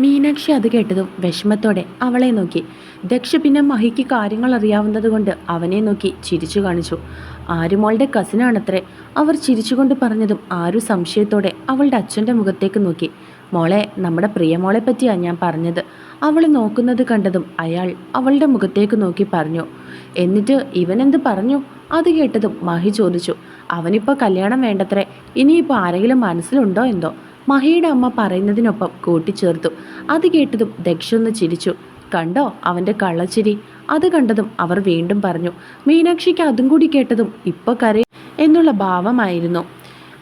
മീനാക്ഷി അത് കേട്ടതും വിഷമത്തോടെ അവളെ നോക്കി. ദക്ഷ പിന്നെ മഹിക്ക് കാര്യങ്ങൾ അറിയാവുന്നതുകൊണ്ട് അവനെ നോക്കി ചിരിച്ചു കാണിച്ചു. ആരുമോളുടെ കസിനാണത്രേ അവർ ചിരിച്ചുകൊണ്ട് പറഞ്ഞതും ആരു സംശയത്തോടെ അവളുടെ അച്ഛന്റെ മുഖത്തേക്ക് നോക്കി. മോളെ നമ്മുടെ പ്രിയമോളെ പറ്റിയാണ് ഞാൻ പറഞ്ഞത്. അവൾ നോക്കുന്നത് കണ്ടതും അയാൾ അവളുടെ മുഖത്തേക്ക് നോക്കി പറഞ്ഞു. എന്നിട്ട് ഇവനെന്ത് പറഞ്ഞു? അത് കേട്ടതും മഹി ചോദിച്ചു. അവനിപ്പോൾ കല്യാണം വേണ്ടത്രേ? ഇനിയിപ്പോൾ ആരെങ്കിലും മനസ്സിലുണ്ടോ എന്തോ? മഹിയുടെ അമ്മ പറയുന്നതിനൊപ്പം കൂട്ടിച്ചേർത്തു. അത് കേട്ടതും ദക്ഷൊന്ന് ചിരിച്ചു. കണ്ടോ അവന്റെ കള്ളച്ചിരി? അത് കണ്ടതും അവർ വീണ്ടും പറഞ്ഞു മീനാക്ഷിക്ക് അതും കൂടി കേട്ടതും ഇപ്പോൾ കരയും എന്നുള്ള ഭാവമായിരുന്നു.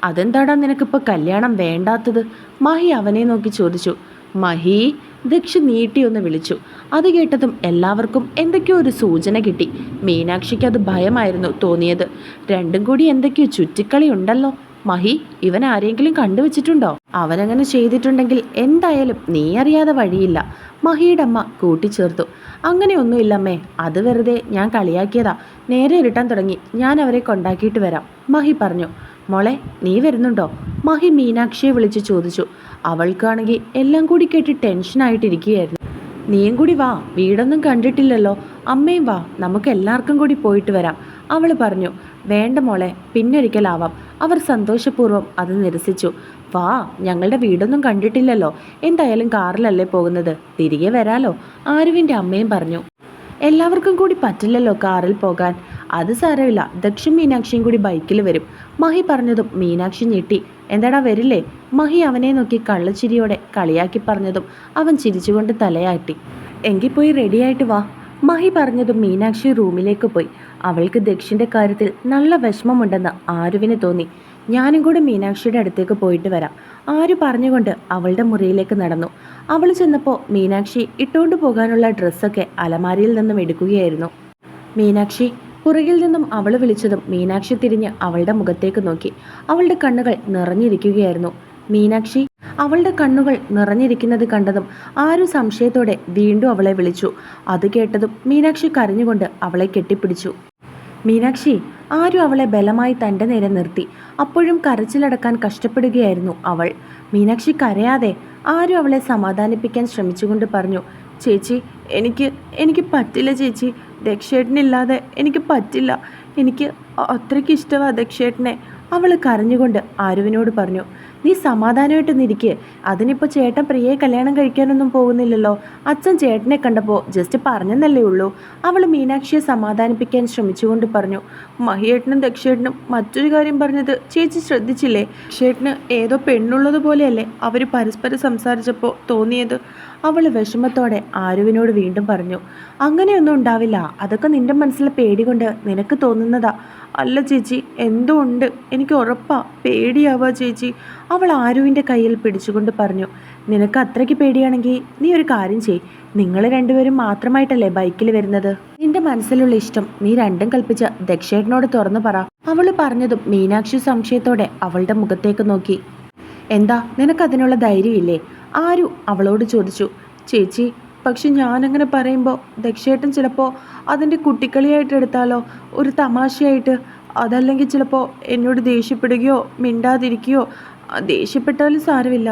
അതെന്താടാ നിനക്കിപ്പോൾ കല്യാണം വേണ്ടാത്തത് മഹി അവനെ നോക്കി ചോദിച്ചു. മഹി ദക്ഷ നീട്ടിയൊന്ന് വിളിച്ചു. അത് കേട്ടതും എല്ലാവർക്കും എന്തൊക്കെയോ ഒരു സൂചന കിട്ടി. മീനാക്ഷിക്ക് അത് ഭയമായിരുന്നു തോന്നിയത്. രണ്ടും കൂടി എന്തൊക്കെയോ ചുറ്റിക്കളി ഉണ്ടല്ലോ? മഹി ഇവൻ ആരെങ്കിലും കണ്ടുവച്ചിട്ടുണ്ടോ? അവനങ്ങനെ ചെയ്തിട്ടുണ്ടെങ്കിൽ എന്തായാലും നീ അറിയാതെ വഴിയില്ല. മഹിയുടെ അമ്മ കൂട്ടിച്ചേർത്തു. അങ്ങനെയൊന്നുമില്ലമ്മേ അത് വെറുതെ ഞാൻ കളിയാക്കിയതാ. നേരെ ഇരുട്ടാൻ തുടങ്ങി. ഞാൻ അവരെ കൊണ്ടാക്കിയിട്ട് വരാം. മഹി പറഞ്ഞു മോളെ നീ വരുന്നുണ്ടോ? മഹി മീനാക്ഷിയെ വിളിച്ച് ചോദിച്ചു. അവൾക്കാണെങ്കിൽ എല്ലാം കൂടി കേട്ട് ടെൻഷനായിട്ടിരിക്കുകയായിരുന്നു നീയും കൂടി വാ വീടൊന്നും കണ്ടിട്ടില്ലല്ലോ. അമ്മയും വാ നമുക്ക് എല്ലാവർക്കും കൂടി പോയിട്ട് വരാം. അവൾ പറഞ്ഞു വേണ്ട മോളെ പിന്നൊരിക്കലാവാം. അവർ സന്തോഷപൂർവം അത് നിരസിച്ചു. വാ ഞങ്ങളുടെ വീടൊന്നും കണ്ടിട്ടില്ലല്ലോ. എന്തായാലും കാറിലല്ലേ പോകുന്നത്? തിരികെ വരാലോ? ആരുവിന്റെ അമ്മയും പറഞ്ഞു. എല്ലാവർക്കും കൂടി പറ്റില്ലല്ലോ കാറിൽ പോകാൻ. അത് സാരമില്ല. ദക്ഷിൺ മീനാക്ഷിയും കൂടി ബൈക്കിൽ വരും. മഹി പറഞ്ഞതും മീനാക്ഷി ഞെട്ടി. എന്താടാ വരില്ലേ? മഹി അവനെ നോക്കി കള്ളച്ചിരിയോടെ കളിയാക്കി പറഞ്ഞതും അവൻ ചിരിച്ചുകൊണ്ട് തലയാട്ടി. എങ്കിൽ പോയി റെഡിയായിട്ട് വാ. മഹി പറഞ്ഞതും മീനാക്ഷി റൂമിലേക്ക് പോയി. അവൾക്ക് ദക്ഷിന്റെ കാര്യത്തിൽ നല്ല വിഷമമുണ്ടെന്ന് ആരുവിന് തോന്നി. ഞാനും കൂടെ മീനാക്ഷിയുടെ അടുത്തേക്ക് പോയിട്ട് വരാം. ആര് പറഞ്ഞുകൊണ്ട് അവളുടെ മുറിയിലേക്ക് നടന്നു. അവൾ ചെന്നപ്പോൾ മീനാക്ഷി ഇട്ടുകൊണ്ട് പോകാനുള്ള ഡ്രസ്സൊക്കെ അലമാരിയിൽ നിന്നും എടുക്കുകയായിരുന്നു. മീനാക്ഷി പുറകിൽ നിന്നും അവൾ വിളിച്ചതും മീനാക്ഷി തിരിഞ്ഞ് അവളുടെ മുഖത്തേക്ക് നോക്കി. അവളുടെ കണ്ണുകൾ നിറഞ്ഞിരിക്കുകയായിരുന്നു. മീനാക്ഷി അവളുടെ കണ്ണുകൾ നിറഞ്ഞിരിക്കുന്നത് കണ്ടതും ആരും സംശയത്തോടെ വീണ്ടും അവളെ വിളിച്ചു. അത് കേട്ടതും മീനാക്ഷി കരഞ്ഞുകൊണ്ട് അവളെ കെട്ടിപ്പിടിച്ചു. മീനാക്ഷി ആരും അവളെ ബലമായി തന്റെ നേരെ നിർത്തി. അപ്പോഴും കരച്ചിലടക്കാൻ കഷ്ടപ്പെടുകയായിരുന്നു അവൾ. മീനാക്ഷി കരയാതെ ആരും അവളെ സമാധാനിപ്പിക്കാൻ ശ്രമിച്ചുകൊണ്ട് പറഞ്ഞു ചേച്ചി എനിക്ക് എനിക്ക് പറ്റില്ല ചേച്ചി. ദക്ഷേട്ടനില്ലാതെ എനിക്ക് പറ്റില്ല. എനിക്ക് അത്രയ്ക്ക് ഇഷ്ടമാണ് ദക്ഷേട്ടനെ. അവൾ കരഞ്ഞുകൊണ്ട് ആരുവിനോട് പറഞ്ഞു നീ സമാധാനമായിട്ട് നിരിക്ക് അതിനിപ്പോൾ ചേട്ടൻ പ്രിയയെ കല്യാണം കഴിക്കാനൊന്നും പോകുന്നില്ലല്ലോ. അച്ഛൻ ചേട്ടനെ കണ്ടപ്പോൾ ജസ്റ്റ് പറഞ്ഞെന്നല്ലേ ഉള്ളൂ. അവൾ മീനാക്ഷിയെ സമാധാനിപ്പിക്കാൻ ശ്രമിച്ചുകൊണ്ട് പറഞ്ഞു. മഹിയേട്ടനും ദക്ഷേട്ടനും മറ്റൊരു കാര്യം പറഞ്ഞത് ചേച്ചി ശ്രദ്ധിച്ചില്ലേ? ചേട്ടന് ഏതോ പെണ്ണുള്ളത് പോലെയല്ലേ അവർ പരസ്പരം സംസാരിച്ചപ്പോൾ തോന്നിയത്. അവൾ വിഷമത്തോടെ ആരുവിനോട് വീണ്ടും പറഞ്ഞു അങ്ങനെയൊന്നും ഉണ്ടാവില്ല. അതൊക്കെ നിന്റെ മനസ്സിലെ പേടി കൊണ്ട് നിനക്ക് തോന്നുന്നതാ. അല്ല ചേച്ചി എന്തോ ഉണ്ട്. എനിക്ക് ഉറപ്പാ. പേടിയാവാ ചേച്ചി. അവൾ ആരുവിന്റെ കയ്യിൽ പിടിച്ചുകൊണ്ട് പറഞ്ഞു നിനക്ക് അത്രയ്ക്ക് പേടിയാണെങ്കിൽ നീ ഒരു കാര്യം ചെയ് നിങ്ങൾ രണ്ടുപേരും മാത്രമായിട്ടല്ലേ ബൈക്കിൽ വരുന്നത്? നിന്റെ മനസ്സിലുള്ള ഇഷ്ടം നീ രണ്ടും കൽപ്പിച്ച് ദക്ഷേട്ടനോട് തുറന്നു പറ. അവൾ പറഞ്ഞതും മീനാക്ഷി സംശയത്തോടെ അവളുടെ മുഖത്തേക്ക് നോക്കി എന്താ? നിനക്കതിനുള്ള ധൈര്യമില്ലേ? ആരു അവളോട് ചോദിച്ചു ചേച്ചി പക്ഷെ ഞാനങ്ങനെ പറയുമ്പോൾ ദക്ഷേട്ടൻ ചിലപ്പോൾ അതിന്റെ കുട്ടിക്കളിയായിട്ട് എടുത്താലോ? ഒരു തമാശയായിട്ട്? അതല്ലെങ്കിൽ ചിലപ്പോൾ എന്നോട് ദേഷ്യപ്പെടുകയോ മിണ്ടാതിരിക്കുകയോ? ദേഷ്യപ്പെട്ടാലും സാരമില്ല.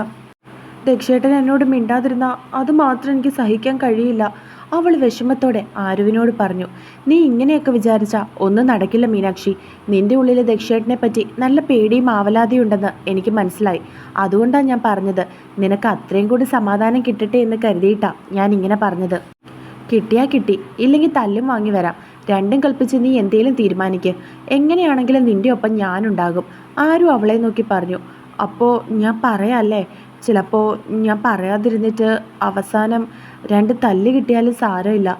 ദക്ഷേട്ടൻ എന്നോട് മിണ്ടാതിരുന്നാൽ അത് മാത്രം എനിക്ക് സഹിക്കാൻ കഴിയില്ല. അവൾ വിഷമത്തോടെ ആരുവിനോട് പറഞ്ഞു നീ ഇങ്ങനെയൊക്കെ വിചാരിച്ച ഒന്നും നടക്കില്ല മീനാക്ഷി. നിന്റെ ഉള്ളിലെ ദക്ഷേട്ടനെ പറ്റി നല്ല പേടിയും ആവലാതിയുണ്ടെന്ന് എനിക്ക് മനസ്സിലായി. അതുകൊണ്ടാണ് ഞാൻ പറഞ്ഞത്. നിനക്ക് അത്രയും കൂടി സമാധാനം കിട്ടട്ടെ എന്ന് കരുതിയിട്ടാ ഞാൻ ഇങ്ങനെ പറഞ്ഞത്. കിട്ടിയാ കിട്ടി. ഇല്ലെങ്കിൽ തല്ലും വാങ്ങി വരാം. രണ്ടും കൽപ്പിച്ച് നീ എന്തേലും തീരുമാനിക്ക്. എങ്ങനെയാണെങ്കിലും നിന്റെ ഒപ്പം ഞാനുണ്ടാകും. ആരും അവളെ നോക്കി പറഞ്ഞു അപ്പോൾ ഞാൻ പറയാല്ലേ? ചിലപ്പോൾ ഞാൻ പറയാതിരുന്നിട്ട് അവസാനം രണ്ട് തല്ല് കിട്ടിയാലും സാരമില്ല.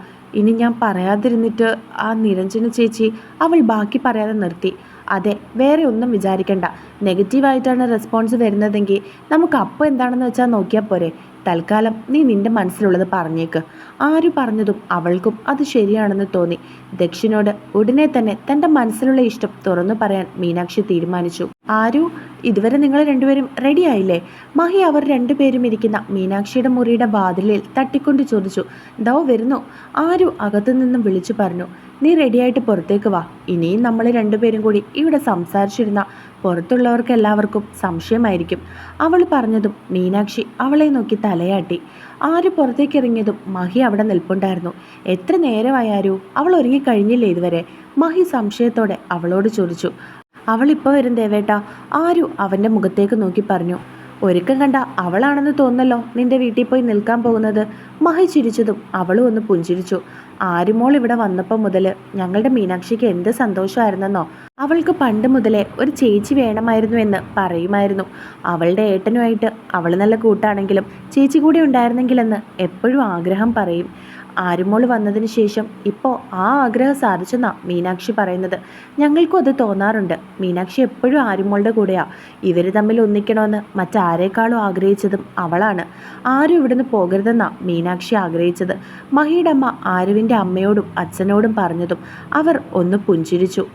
ഇനി ഞാൻ പറയാതിരുന്നിട്ട് ആ നിരഞ്ജന ചേച്ചി അവൾ ബാക്കി പറയാതെ നിർത്തി. അതെ വേറെ ഒന്നും വിചാരിക്കണ്ട. നെഗറ്റീവായിട്ടാണ് റെസ്പോൺസ് വരുന്നതെങ്കിൽ നമുക്ക് അപ്പോൾ എന്താണെന്ന് വെച്ചാൽ നോക്കിയാൽ പോരെ. തൽക്കാലം നീ നിന്റെ മനസ്സിലുള്ളത് പറഞ്ഞേക്ക്. ആര് പറഞ്ഞതും അവൾക്കും അത് ശരിയാണെന്ന് തോന്നി. ദക്ഷിനോട് ഉടനെ തന്നെ തന്റെ മനസ്സിലുള്ള ഇഷ്ടം തുറന്നു പറയാൻ മീനാക്ഷി തീരുമാനിച്ചു. ആരു ഇതുവരെ നിങ്ങൾ രണ്ടുപേരും റെഡിയായില്ലേ മഹി അവർ രണ്ടുപേരും ഇരിക്കുന്ന മീനാക്ഷിയുടെ മുറിയുടെ വാതിലിൽ തട്ടിക്കൊണ്ട് ചോദിച്ചു. ദോ വരുന്നു. ആരു അകത്തു നിന്നും വിളിച്ചു പറഞ്ഞു. നീ റെഡിയായിട്ട് പുറത്തേക്ക് വാ. ഇനിയും നമ്മൾ രണ്ടുപേരും കൂടി ഇവിടെ സംസാരിച്ചിരുന്ന പുറത്തുള്ളവർക്ക് എല്ലാവർക്കും സംശയമായിരിക്കും. അവൾ പറഞ്ഞതും മീനാക്ഷി അവളെ നോക്കി തലയാട്ടി. ആര് പുറത്തേക്ക് ഇറങ്ങിയതും മഹി അവിടെ നിൽപ്പുണ്ടായിരുന്നു. എത്ര നേരമായാരോ? അവൾ ഒരുങ്ങിക്കഴിഞ്ഞില്ലേ ഇതുവരെ? മഹി സംശയത്തോടെ അവളോട് ചോദിച്ചു. അവളിപ്പോൾ വരും ദേവേട്ട. ആരു അവന്റെ മുഖത്തേക്ക് നോക്കി പറഞ്ഞു. ഒരുക്കം കണ്ട അവളാണെന്ന് തോന്നല്ലോ നിന്റെ വീട്ടിൽ പോയി നിൽക്കാൻ പോകുന്നത്. മഹി ചിരിച്ചതും അവളും ഒന്ന് പുഞ്ചിരിച്ചു. ആരുമോൾ ഇവിടെ വന്നപ്പോൾ മുതൽ ഞങ്ങളുടെ മീനാക്ഷിക്ക് എന്ത് സന്തോഷമായിരുന്നെന്നോ? അവൾക്ക് പണ്ട് മുതലേ ഒരു ചേച്ചി വേണമായിരുന്നു എന്ന് പറയുമായിരുന്നു. അവളുടെ ഏട്ടനുമായിട്ട് അവൾ നല്ല കൂട്ടാണെങ്കിലും ചേച്ചി കൂടി ഉണ്ടായിരുന്നെങ്കിലെന്ന് എപ്പോഴും ആഗ്രഹം പറയും. ആരുമോൾ വന്നതിന് ശേഷം ഇപ്പോൾ ആ ആഗ്രഹം സാധിച്ചെന്നാ മീനാക്ഷി പറയുന്നത്. ഞങ്ങൾക്കും അത് തോന്നാറുണ്ട്. മീനാക്ഷി എപ്പോഴും ആരുമോളുടെ കൂടെയാ. ഇവർ തമ്മിൽ ഒന്നിക്കണമെന്ന് മറ്റാരേക്കാളും ആഗ്രഹിച്ചതും അവളാണ്. ആരും ഇവിടുന്ന് പോകരുതെന്നാ മീനാക്ഷി ആഗ്രഹിച്ചത്. മഹിയുടെ അമ്മ ആരുവിന്റെ അമ്മയോടും അച്ഛനോടും പറഞ്ഞതും അവർ ഒന്ന് പുഞ്ചിരിച്ചു.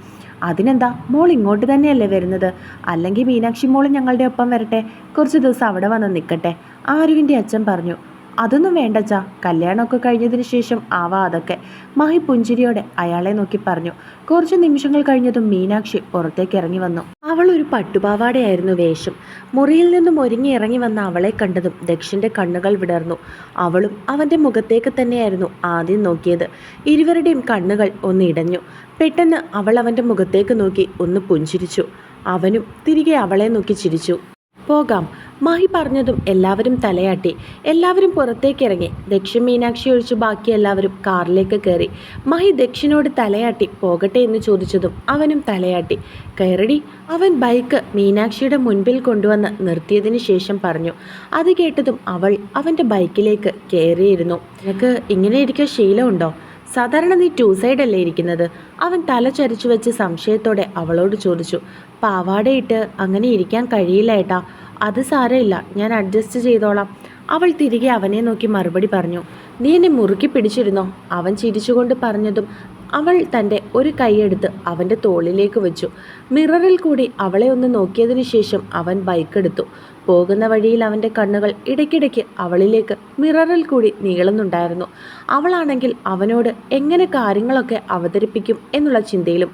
അതിനെന്താ? മോൾ ഇങ്ങോട്ട് തന്നെയല്ലേ വരുന്നത്? അല്ലെങ്കിൽ മീനാക്ഷി മോൾ ഞങ്ങളുടെ ഒപ്പം വരട്ടെ? കുറച്ച് ദിവസം അവിടെ വന്ന് നിൽക്കട്ടെ? ആരുവിന്റെ അച്ഛൻ പറഞ്ഞു. അതൊന്നും വേണ്ടച്ചാ. കല്യാണമൊക്കെ കഴിഞ്ഞതിന് ശേഷം ആവാ അതൊക്കെ. മഹി പുഞ്ചിരിയോടെ അയാളെ നോക്കി പറഞ്ഞു. കുറച്ച് നിമിഷങ്ങൾ കഴിഞ്ഞതും മീനാക്ഷി പുറത്തേക്ക് ഇറങ്ങി വന്നു. അവൾ ഒരു പട്ടുപാവാടയായിരുന്നു വേഷം. മുറിയിൽ നിന്നും ഒരുങ്ങി ഇറങ്ങി വന്ന അവളെ കണ്ടതും ദക്ഷിന്റെ കണ്ണുകൾ വിടർന്നു. അവളും അവന്റെ മുഖത്തേക്ക് തന്നെയായിരുന്നു ആദ്യം നോക്കിയത്. ഇരുവരുടെയും കണ്ണുകൾ ഒന്ന് ഇടഞ്ഞു. പെട്ടെന്ന് അവൾ അവന്റെ മുഖത്തേക്ക് നോക്കി ഒന്ന് പുഞ്ചിരിച്ചു. അവനും തിരികെ അവളെ നോക്കി ചിരിച്ചു. പോകാം. മഹി പറഞ്ഞതും എല്ലാവരും തലയാട്ടി. എല്ലാവരും പുറത്തേക്ക് ഇറങ്ങി ദക്ഷിൺ മീനാക്ഷി ഒഴിച്ച് ബാക്കി എല്ലാവരും കാറിലേക്ക് കയറി. മാഹി ദക്ഷിനോട് തലയാട്ടി പോകട്ടെ എന്ന് ചോദിച്ചതും അവനും തലയാട്ടി. കയറടി അവൻ ബൈക്ക് മീനാക്ഷിയുടെ മുൻപിൽ കൊണ്ടുവന്ന് നിർത്തിയതിന് ശേഷം പറഞ്ഞു. അത് കേട്ടതും അവൾ അവന്റെ ബൈക്കിലേക്ക് കയറിയിരുന്നു. നിനക്ക് ഇങ്ങനെ ഇരിക്കാൻ ശീലമുണ്ടോ? സാധാരണ നീ ടു സൈഡ് അല്ലേ ഇരിക്കുന്നത്? അവൻ തല ചരിച്ചു വെച്ച് സംശയത്തോടെ അവളോട് ചോദിച്ചു. പാവാടയിട്ട് അങ്ങനെ ഇരിക്കാൻ കഴിയില്ല ഏട്ടാ. അത് സാരമില്ല. ഞാൻ അഡ്ജസ്റ്റ് ചെയ്തോളാം. അവൾ തിരികെ അവനെ നോക്കി മറുപടി പറഞ്ഞു. നീ എന്നെ മുറുക്കി പിടിച്ചിരുന്നോ? അവൻ ചിരിച്ചുകൊണ്ട് പറഞ്ഞതും അവൾ തന്റെ ഒരു കൈയെടുത്ത് അവന്റെ തോളിലേക്ക് വെച്ചു. മിററിൽ കൂടി അവളെ ഒന്ന് നോക്കിയതിനു ശേഷം അവൻ ബൈക്കെടുത്തു പോകുന്ന വഴിയിൽ അവന്റെ കണ്ണുകൾ ഇടയ്ക്കിടയ്ക്ക് അവളിലേക്ക് മിററിൽ കൂടി നീളുന്നുണ്ടായിരുന്നു. അവളാണെങ്കിൽ അവനോട് എങ്ങനെ കാര്യങ്ങളൊക്കെ അവതരിപ്പിക്കും? എന്നുള്ള ചിന്തയിലും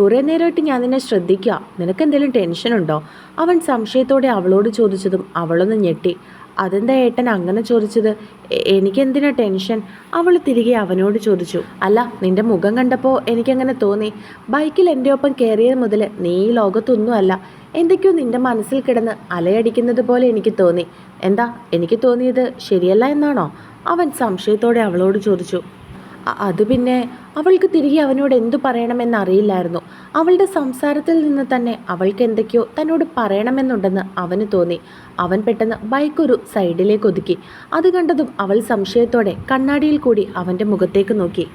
കുറേ നേരമായിട്ട് ഞാൻ നിന്നെ ശ്രദ്ധിക്കുക നിനക്കെന്തെങ്കിലും ടെൻഷനുണ്ടോ അവൻ സംശയത്തോടെ അവളോട് ചോദിച്ചതും അവളൊന്ന് ഞെട്ടി. അതെന്താ ഏട്ടൻ അങ്ങനെ ചോദിച്ചത്? "എ- എനിക്കെന്തിനാ ടെൻഷൻ? അവൾ തിരികെ അവനോട് ചോദിച്ചു. അല്ല നിന്റെ മുഖം കണ്ടപ്പോൾ എനിക്കങ്ങനെ തോന്നി. ബൈക്കിൽ എന്റെ ഒപ്പം കയറിയത് മുതൽ നീ ഈ ലോകത്തൊന്നുമല്ല എന്തൊക്കെയോ നിന്റെ മനസ്സിൽ കിടന്ന് അലയടിക്കുന്നത് പോലെ എനിക്ക് തോന്നി. എന്താ എനിക്ക് തോന്നിയത് ശരിയല്ല എന്നാണോ? അവൻ സംശയത്തോടെ അവളോട് ചോദിച്ചു. അത് പിന്നെ അവൾക്ക് തിരികെ അവനോട് എന്തു പറയണമെന്ന് അറിയില്ലായിരുന്നു. അവളുടെ സംസാരത്തിൽ നിന്ന് തന്നെ അവൾക്ക് എന്തൊക്കെയോ തന്നോട് പറയണമെന്നുണ്ടെന്ന് അവന് തോന്നി. അവൻ പെട്ടെന്ന് ബൈക്കൊരു സൈഡിലേക്ക് ഒതുക്കി. അത് കണ്ടതും അവൾ സംശയത്തോടെ കണ്ണാടിയിൽ കൂടി അവന്റെ മുഖത്തേക്ക് നോക്കി.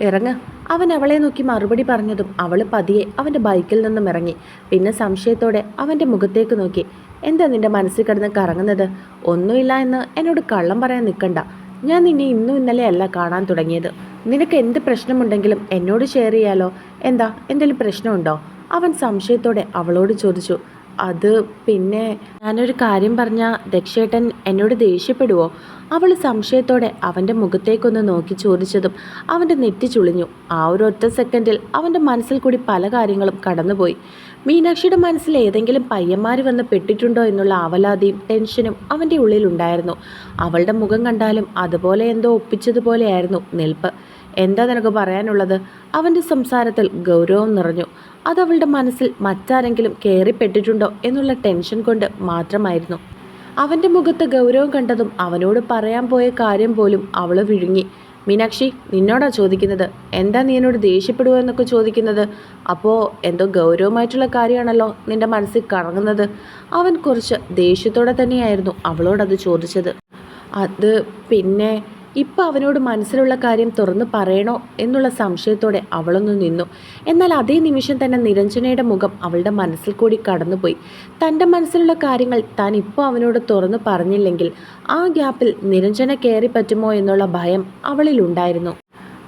ഇറങ്ങ്. അവൻ അവളെ നോക്കി മറുപടി പറഞ്ഞതും അവൾ പതിയെ അവന്റെ ബൈക്കിൽ നിന്നും ഇറങ്ങി. പിന്നെ സംശയത്തോടെ അവന്റെ മുഖത്തേക്ക് നോക്കി. എന്താ നിന്റെ മനസ്സിൽ കിടന്ന് കറങ്ങുന്നത്? ഒന്നുമില്ല എന്ന് എന്നോട് കള്ളം പറയാൻ നിൽക്കണ്ട. ഞാൻ നിന്നെ ഇന്നും ഇന്നലെ അല്ല കാണാൻ തുടങ്ങിയത്. നിനക്ക് എന്ത് പ്രശ്നമുണ്ടെങ്കിലും എന്നോട് ഷെയർ ചെയ്യാലോ? എന്താ? എന്തെങ്കിലും പ്രശ്നമുണ്ടോ? അവൻ സംശയത്തോടെ അവളോട് ചോദിച്ചു. അത് പിന്നെ ഞാനൊരു കാര്യം പറഞ്ഞ ദക്ഷേട്ടൻ എന്നോട് ദേഷ്യപ്പെടുവോ? അവൾ സംശയത്തോടെ അവന്റെ മുഖത്തേക്കൊന്ന് നോക്കി ചോദിച്ചതും അവന്റെ നെറ്റി ചുളിഞ്ഞു. ആ ഒരു ഒറ്റ സെക്കൻഡിൽ അവന്റെ മനസ്സിൽ കൂടി പല കാര്യങ്ങളും കടന്നുപോയി. മീനാക്ഷിയുടെ മനസ്സിൽ ഏതെങ്കിലും പയ്യന്മാർ വന്ന് പെട്ടിട്ടുണ്ടോ എന്നുള്ള ആവലാതിയും ടെൻഷനും അവന്റെ ഉള്ളിലുണ്ടായിരുന്നു. അവളുടെ മുഖം കണ്ടാലും അതുപോലെ എന്തോ ഒപ്പിച്ചതുപോലെയായിരുന്നു നിൽപ്പ്. എന്താ നിനക്ക് പറയാനുള്ളത്? അവന്റെ സംസാരത്തിൽ ഗൗരവം നിറഞ്ഞു. അതവളുടെ മനസ്സിൽ മറ്റാരെങ്കിലും കയറിപ്പെട്ടിട്ടുണ്ടോ എന്നുള്ള ടെൻഷൻ കൊണ്ട് മാത്രമായിരുന്നു. അവന്റെ മുഖത്ത് ഗൗരവം കണ്ടതും അവനോട് പറയാൻ പോയ കാര്യം പോലും അവൾ വിഴുങ്ങി. മീനാക്ഷി നിന്നോടാ ചോദിക്കുന്നത്. എന്താ നീ എന്നോട് ദേഷ്യപ്പെടുക എന്നൊക്കെ ചോദിക്കുന്നത്? അപ്പോൾ എന്തോ ഗൗരവമായിട്ടുള്ള കാര്യമാണല്ലോ നിന്റെ മനസ്സിൽ കറങ്ങുന്നത്. അവൻ കുറച്ച് ദേഷ്യത്തോടെ തന്നെയായിരുന്നു അവളോടത് ചോദിച്ചത്. അത് പിന്നെ ഇപ്പം അവനോട് മനസ്സിലുള്ള കാര്യം തുറന്നു പറയണോ എന്നുള്ള സംശയത്തോടെ അവളൊന്ന് നിന്നു. എന്നാൽ അതേ നിമിഷം തന്നെ നിരഞ്ജനയുടെ മുഖം അവളുടെ മനസ്സിൽ കൂടി കടന്നുപോയി. തന്റെ മനസ്സിലുള്ള കാര്യങ്ങൾ താൻ ഇപ്പോൾ അവനോട് തുറന്നു പറഞ്ഞില്ലെങ്കിൽ ആ ഗ്യാപ്പിൽ നിരഞ്ജന കയറി പറ്റുമോ എന്നുള്ള ഭയം അവളിലുണ്ടായിരുന്നു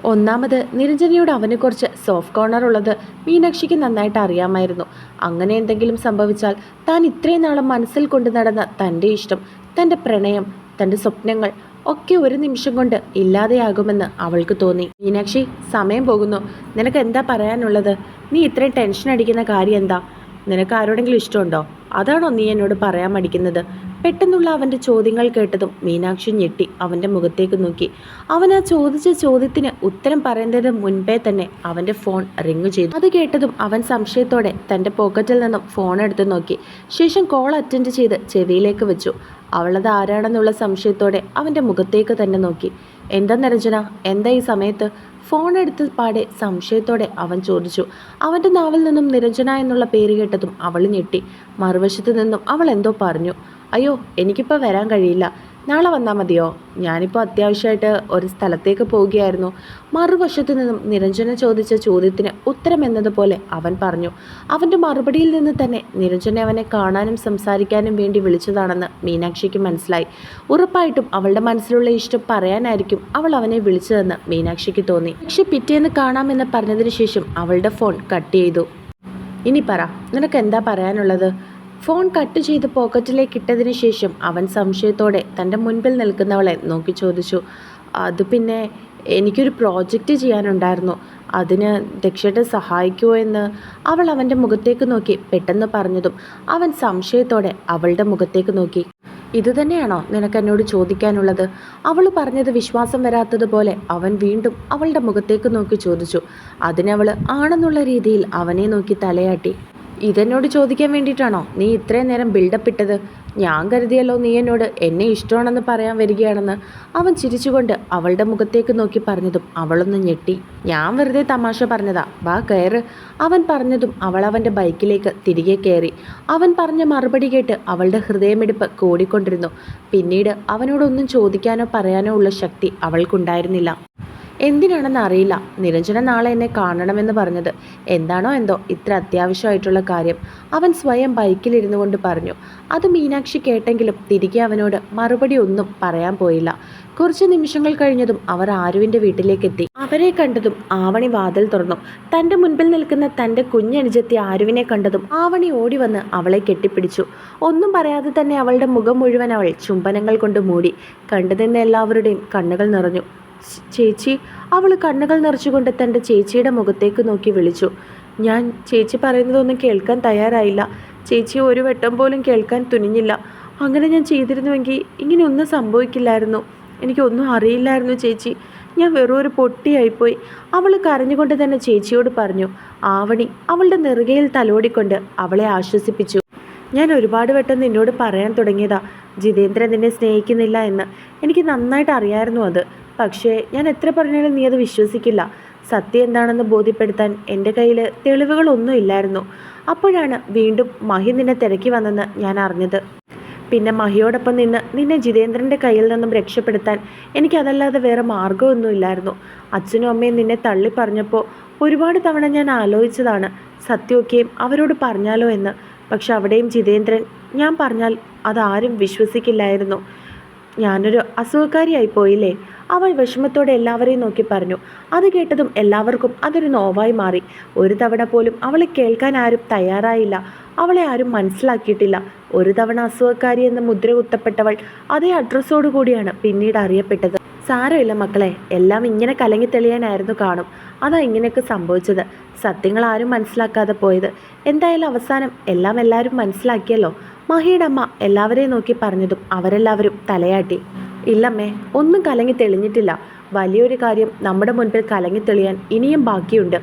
ഒന്നാമത് നിരഞ്ജനയോട് അവനെക്കുറിച്ച് സോഫ്റ്റ് കോർണർ ഉള്ളത് മീനാക്ഷിക്ക് നന്നായിട്ട് അറിയാമായിരുന്നു. അങ്ങനെ എന്തെങ്കിലും സംഭവിച്ചാൽ താൻ ഇത്രയും നാളും മനസ്സിൽ കൊണ്ടു നടന്ന തന്റെ ഇഷ്ടം തന്റെ പ്രണയം തന്റെ സ്വപ്നങ്ങൾ ഒക്കെ ഒരു നിമിഷം കൊണ്ട് ഇല്ലാതെയാകുമെന്ന് അവൾക്ക് തോന്നി. മീനാക്ഷി സമയം പോകുന്നു. നിനക്ക് എന്താ പറയാനുള്ളത്? നീ ഇത്രയും ടെൻഷൻ അടിക്കുന്ന കാര്യം എന്താ? നിനക്ക് ആരോടെങ്കിലും ഇഷ്ടമുണ്ടോ? അതാണോ നീ എന്നോട് പറയാൻ മടിക്കുന്നത്? പെട്ടെന്നുള്ള അവന്റെ ചോദ്യങ്ങൾ കേട്ടതും മീനാക്ഷി ഞെട്ടി അവന്റെ മുഖത്തേക്ക് നോക്കി. അവൻ ആ ചോദിച്ച ചോദ്യത്തിന് ഉത്തരം പറയുന്നതിന് മുൻപേ തന്നെ അവന്റെ ഫോൺ റിങ് ചെയ്തു. അത് കേട്ടതും അവൻ സംശയത്തോടെ തന്റെ പോക്കറ്റിൽ നിന്നും ഫോൺ എടുത്ത് നോക്കി. ശേഷം കോൾ അറ്റൻഡ് ചെയ്ത് ചെവിയിലേക്ക് വെച്ചു. അവളത് ആരാണെന്നുള്ള സംശയത്തോടെ അവന്റെ മുഖത്തേക്ക് തന്നെ നോക്കി. എന്താ നിരഞ്ജന? എന്താ ഈ സമയത്ത്? ഫോൺ എടുത്ത് പാടെ സംശയത്തോടെ അവൻ ചോദിച്ചു. അവന്റെ നാവിൽ നിന്നും നിരഞ്ജന എന്നുള്ള പേര് കേട്ടതും അവൾ ഞെട്ടി. മറുവശത്ത് നിന്നും അവൾ എന്തോ പറഞ്ഞു. അയ്യോ എനിക്കിപ്പോൾ വരാൻ കഴിയില്ല. നാളെ വന്നാൽ മതിയോ? ഞാനിപ്പോൾ അത്യാവശ്യമായിട്ട് ഒരു സ്ഥലത്തേക്ക് പോവുകയായിരുന്നു. മറുവശത്തു നിന്നും നിരഞ്ജന ചോദിച്ച ചോദ്യത്തിന് ഉത്തരം എന്നതുപോലെ അവൻ പറഞ്ഞു. അവന്റെ മറുപടിയിൽ നിന്ന് തന്നെ നിരഞ്ജന അവനെ കാണാനും സംസാരിക്കാനും വേണ്ടി വിളിച്ചതാണെന്ന് മീനാക്ഷിക്ക് മനസ്സിലായി. ഉറപ്പായിട്ടും അവളുടെ മനസ്സിലുള്ള ഇഷ്ടം പറയാനായിരിക്കും അവൾ അവനെ വിളിച്ചതെന്ന് മീനാക്ഷിക്ക് തോന്നി. പക്ഷെ പിറ്റേന്ന് കാണാമെന്ന് പറഞ്ഞതിന് ശേഷം അവളുടെ ഫോൺ കട്ട് ചെയ്തു. ഇനി പറ നിനക്ക് എന്താ പറയാനുള്ളത്? ഫോൺ കട്ട് ചെയ്ത് പോക്കറ്റിലേക്ക് ഇട്ടതിന് ശേഷം അവൻ സംശയത്തോടെ തന്റെ മുൻപിൽ നിൽക്കുന്നവളെ നോക്കി ചോദിച്ചു അത് പിന്നെ എനിക്കൊരു പ്രോജക്റ്റ് ചെയ്യാനുണ്ടായിരുന്നു. അതിന് ദക്ഷയുടെ സഹായിക്കുമോ എന്ന്? അവൾ അവന്റെ മുഖത്തേക്ക് നോക്കി പെട്ടെന്ന് പറഞ്ഞതും അവൻ സംശയത്തോടെ അവളുടെ മുഖത്തേക്ക് നോക്കി ഇതുതന്നെയാണോ നിനക്ക് എന്നോട് ചോദിക്കാനുള്ളത്? അവൾ പറഞ്ഞത് വിശ്വാസം വരാത്തതുപോലെ അവൻ വീണ്ടും അവളുടെ മുഖത്തേക്ക് നോക്കി ചോദിച്ചു അതിനവൾ ആണെന്നുള്ള രീതിയിൽ അവനെ നോക്കി തലയാട്ടി. ഇതെന്നോട് ചോദിക്കാൻ വേണ്ടിയിട്ടാണോ? നീ ഇത്രയും നേരം ബിൽഡപ്പ് ഇട്ടത്. ഞാൻ കരുതിയല്ലോ നീ എന്നോട് എന്നെ ഇഷ്ടമാണെന്ന് പറയാൻ വരികയാണെന്ന്. അവൻ ചിരിച്ചുകൊണ്ട് അവളുടെ മുഖത്തേക്ക് നോക്കി പറഞ്ഞതും അവളൊന്ന് ഞെട്ടി. ഞാൻ വെറുതെ തമാശ പറഞ്ഞതാ. വാ കയറ്. അവൻ പറഞ്ഞതും അവൾ അവന്റെ ബൈക്കിലേക്ക് തിരികെ കയറി. അവൻ പറഞ്ഞ മറുപടി കേട്ട് അവളുടെ ഹൃദയമെടുപ്പ് കൂടിക്കൊണ്ടിരുന്നു. പിന്നീട് അവനോടൊന്നും ചോദിക്കാനോ പറയാനോ ഉള്ള ശക്തി അവൾക്കുണ്ടായിരുന്നില്ല. എന്തിനാണെന്ന് അറിയില്ല. നിരഞ്ജന നാളെ എന്നെ കാണണമെന്ന് പറഞ്ഞത് എന്താണോ എന്തോ ഇത്ര അത്യാവശ്യമായിട്ടുള്ള കാര്യം. അവൻ സ്വയം ബൈക്കിലിരുന്നു കൊണ്ട് പറഞ്ഞു. അത് മീനാക്ഷി കേട്ടെങ്കിലും തിരികെ അവനോട് മറുപടി ഒന്നും പറയാൻ പോയില്ല. കുറച്ച് നിമിഷങ്ങൾ കഴിഞ്ഞതും അവർ ആരുവിന്റെ വീട്ടിലേക്കെത്തി. അവരെ കണ്ടതും ആവണി വാതിൽ തുറന്നു. തന്റെ മുൻപിൽ നിൽക്കുന്ന തന്റെ കുഞ്ഞനുജത്തി ആരുവിനെ കണ്ടതും ആവണി ഓടി വന്ന് അവളെ കെട്ടിപ്പിടിച്ചു. ഒന്നും പറയാതെ തന്നെ അവളുടെ മുഖം മുഴുവൻ അവൾ ചുംബനങ്ങൾ കൊണ്ട് മൂടി. കണ്ടുനിന്ന എല്ലാവരുടെയും കണ്ണുകൾ നിറഞ്ഞു. ചേച്ചി അവൾ കണ്ണുകൾ നിറച്ചുകൊണ്ട് തന്റെ ചേച്ചിയുടെ മുഖത്തേക്ക് നോക്കി വിളിച്ചു. ഞാൻ ചേച്ചി പറയുന്നതൊന്നും കേൾക്കാൻ തയ്യാറായില്ല. ചേച്ചി ഒരു വട്ടം പോലും കേൾക്കാൻ തുനിഞ്ഞില്ല. അങ്ങനെ ഞാൻ ചെയ്തിരുന്നുവെങ്കിൽ ഇങ്ങനെയൊന്നും സംഭവിക്കില്ലായിരുന്നു. എനിക്കൊന്നും അറിയില്ലായിരുന്നു ചേച്ചി. ഞാൻ വെറും ഒരു പൊട്ടിയായിപ്പോയി. അവൾ കരഞ്ഞുകൊണ്ട് തന്നെ ചേച്ചിയോട് പറഞ്ഞു ആവണി അവളുടെ നെറുകയിൽ തലോടിക്കൊണ്ട് അവളെ ആശ്വസിപ്പിച്ചു. ഞാൻ ഒരുപാട് വട്ടം നിന്നോട് പറയാൻ തുടങ്ങിയതാ. ജിതേന്ദ്രൻ നിന്നെ സ്നേഹിക്കുന്നില്ല എന്ന്. എനിക്ക് നന്നായിട്ട് അറിയായിരുന്നു അത്. പക്ഷേ ഞാൻ എത്ര പറഞ്ഞാലും നീ അത് വിശ്വസിക്കില്ല. സത്യം എന്താണെന്ന് ബോധ്യപ്പെടുത്താൻ എന്റെ കയ്യിൽ തെളിവുകളൊന്നും ഇല്ലായിരുന്നു. അപ്പോഴാണ് വീണ്ടും മഹി നിന്നെ തിരക്കി വന്നെന്ന് ഞാൻ അറിഞ്ഞത്. പിന്നെ മഹിയോടൊപ്പം നിന്ന് നിന്നെ ജിതേന്ദ്രന്റെ കയ്യിൽ നിന്നും രക്ഷപ്പെടുത്താൻ എനിക്കതല്ലാതെ വേറെ മാർഗമൊന്നുമില്ലായിരുന്നു അച്ഛനും അമ്മയും നിന്നെ തള്ളി പറഞ്ഞപ്പോൾ ഒരുപാട് തവണ ഞാൻ ആലോചിച്ചതാണ് സത്യമൊക്കെയും അവരോട് പറഞ്ഞാലോ എന്ന്. പക്ഷെ അവിടെയും ജിതേന്ദ്രൻ ഞാൻ പറഞ്ഞാൽ അതാരും വിശ്വസിക്കില്ലായിരുന്നു. ഞാനൊരു അസുഖക്കാരിയായി പോയില്ലേ? അവൾ വിഷമത്തോടെ എല്ലാവരെയും നോക്കി പറഞ്ഞു. അത് കേട്ടതും എല്ലാവർക്കും അതൊരു നോവായി മാറി. ഒരു തവണ പോലും അവളെ കേൾക്കാൻ ആരും തയ്യാറായില്ല. അവളെ ആരും മനസ്സിലാക്കിയിട്ടില്ല. ഒരു തവണ അസുഖക്കാരി എന്ന മുദ്ര കുത്തപ്പെട്ടവൾ അതേ അഡ്രസ്സോടു കൂടിയാണ് പിന്നീട് അറിയപ്പെട്ടത്. സാരമില്ല മക്കളെ എല്ലാം ഇങ്ങനെ കലങ്ങി തെളിയാനായിരുന്നു കാണും. അതാ ഇങ്ങനെയൊക്കെ സംഭവിച്ചത്. സത്യങ്ങൾ ആരും മനസ്സിലാക്കാതെ പോയത്. എന്തായാലും അവസാനം എല്ലാം എല്ലാവരും മനസ്സിലാക്കിയല്ലോ. മഹിയുടെ അമ്മ എല്ലാവരെയും നോക്കി പറഞ്ഞതും അവരെല്ലാവരും തലയാട്ടി. ഇല്ലമ്മേ ഒന്നും കലങ്ങി തെളിഞ്ഞിട്ടില്ല. വലിയൊരു കാര്യം നമ്മുടെ മുൻപിൽ കലങ്ങി തെളിയാൻ ഇനിയും ബാക്കിയുണ്ട്.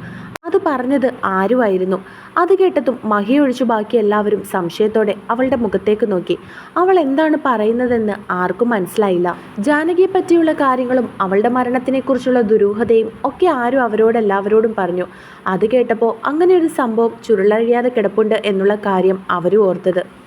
അത് പറഞ്ഞത് ആരുമായിരുന്നു? അത് കേട്ടതും മഹി ഒഴിച്ചു ബാക്കി എല്ലാവരും സംശയത്തോടെ അവളുടെ മുഖത്തേക്ക് നോക്കി. അവൾ എന്താണ് പറയുന്നതെന്ന് ആർക്കും മനസ്സിലായില്ല. ജാനകിയെ പറ്റിയുള്ള കാര്യങ്ങളും അവളുടെ മരണത്തിനെക്കുറിച്ചുള്ള ദുരൂഹതയും ഒക്കെ ആരും അവരോട് എല്ലാവരോടും പറഞ്ഞു. അത് കേട്ടപ്പോൾ അങ്ങനെ ഒരു സംഭവം ചുരുളഴിയാതെ കിടപ്പുണ്ട് എന്നുള്ള കാര്യം അവരും ഓർത്തത്.